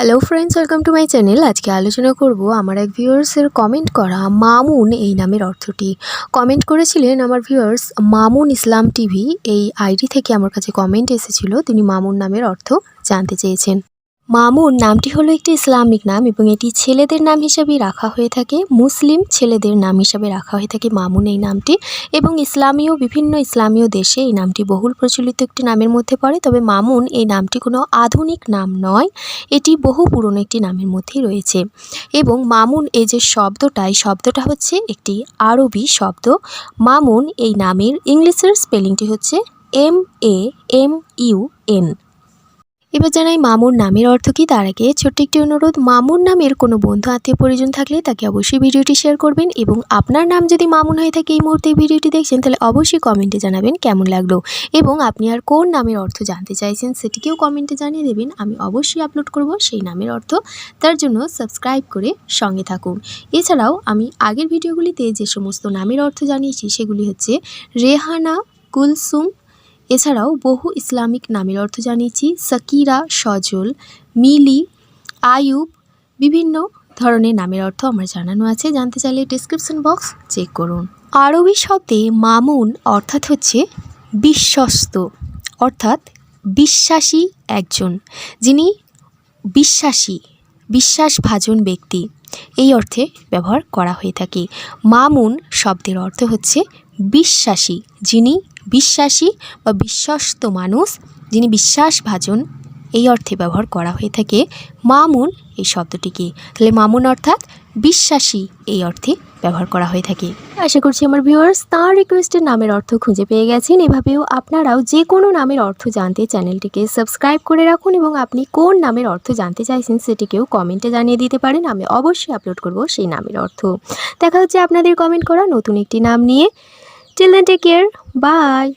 Hello friends welcome to my channel আজকে আলোচনা করব আমার এক ভিউয়ার্সের কমেন্ট করা মামুন এই নামের অর্থটি। কমেন্ট করেছিলেন আমার ভিউয়ার্স মামুন ইসলাম টিভি। এই আইডি থেকে আমার কাছে কমেন্ট এসেছিল, তিনি মামুন নামের অর্থ জানতে চেয়েছেন। মামুন নামটি হলো একটি ইসলামিক নাম এবং এটি ছেলেদের নাম হিসাবেই রাখা হয়ে থাকে, মুসলিম ছেলেদের নাম হিসাবে রাখা হয়ে থাকে মামুন এই নামটি এবং ইসলামীয় বিভিন্ন ইসলামীয় দেশে এই নামটি বহুল প্রচলিত একটি নামের মধ্যে পড়ে, তবে মামুন এই নামটি কোনো আধুনিক নাম নয়, এটি বহু পুরনো একটি নামের মধ্যেই রয়েছে এবং মামুন এই যে শব্দটা, এই শব্দটা হচ্ছে একটি আরবি শব্দ। মামুন এই নামের ইংলিশের স্পেলিংটি হচ্ছে M A M U N এবার জানাই মামুর নামের অর্থ কী? তার আগে ছোট্ট একটি অনুরোধ, মামুর নামের কোনো বন্ধু, আত্মীয়, পরিজন থাকলে তাকে অবশ্যই ভিডিওটি শেয়ার করবেন এবং আপনার নাম যদি মামুন হয়ে থাকে এই মুহূর্তে ভিডিওটি দেখছেন, তাহলে অবশ্যই কমেন্টে জানাবেন কেমন লাগল এবং আপনি আর কোন নামের অর্থ জানতে চাইছেন সেটিকেও কমেন্টে জানিয়ে দেবেন। আমি অবশ্যই আপলোড করব সেই নামের অর্থ। তার জন্য সাবস্ক্রাইব করে সঙ্গে থাকুন। এছাড়াও আমি আগের ভিডিওগুলিতে যে সমস্ত নামের অর্থ জানিয়েছি, সেগুলি হচ্ছে রেহানা, কুলসুম এছাড়াও বহু ইসলামিক নামের অর্থ জানিয়েছি। সাকিরা, সজল, মিলি আয়ুব বিভিন্ন ধরনের নামের অর্থ আমার জানানো আছে। জানতে চাইলে ডিসক্রিপশন বক্স চেক করুন। আরবি শব্দে মামুন অর্থাৎ হচ্ছে বিশ্বস্ত, অর্থাৎ বিশ্বাসী একজন, যিনি বিশ্বাসী, বিশ্বাসভাজন ব্যক্তি। এই অর্থে ব্যবহার করা হয়ে থাকে। মামুন শব্দের অর্থ হচ্ছে বিশ্বাসী, যিনি বিশ্বাসী বা বিশ্বস্ত মানুষ যিনি বিশ্বাসভাজন, এই অর্থে ব্যবহার করা হয়ে থাকে মামুন এই শব্দটিকে। তাহলে মামুন অর্থাৎ বিশ্বাসী এই অর্থে ব্যবহার করা হয়ে থাকে। আশা করছি আমার ভিউয়ার্স তাঁর রিকোয়েস্টের নামের অর্থ খুঁজে পেয়ে গেছেন। এভাবেও আপনারাও যে কোনো নামের অর্থ জানতে চ্যানেলটিকে সাবস্ক্রাইব করে রাখুন এবং আপনি কোন নামের অর্থ জানতে চাইছেন সেটিকেও কমেন্টে জানিয়ে দিতে পারেন। আমি অবশ্যই আপলোড করব সেই নামের অর্থ। দেখা হচ্ছে আপনাদের কমেন্ট করা নতুন একটি নাম নিয়ে। Till then, take care. Bye.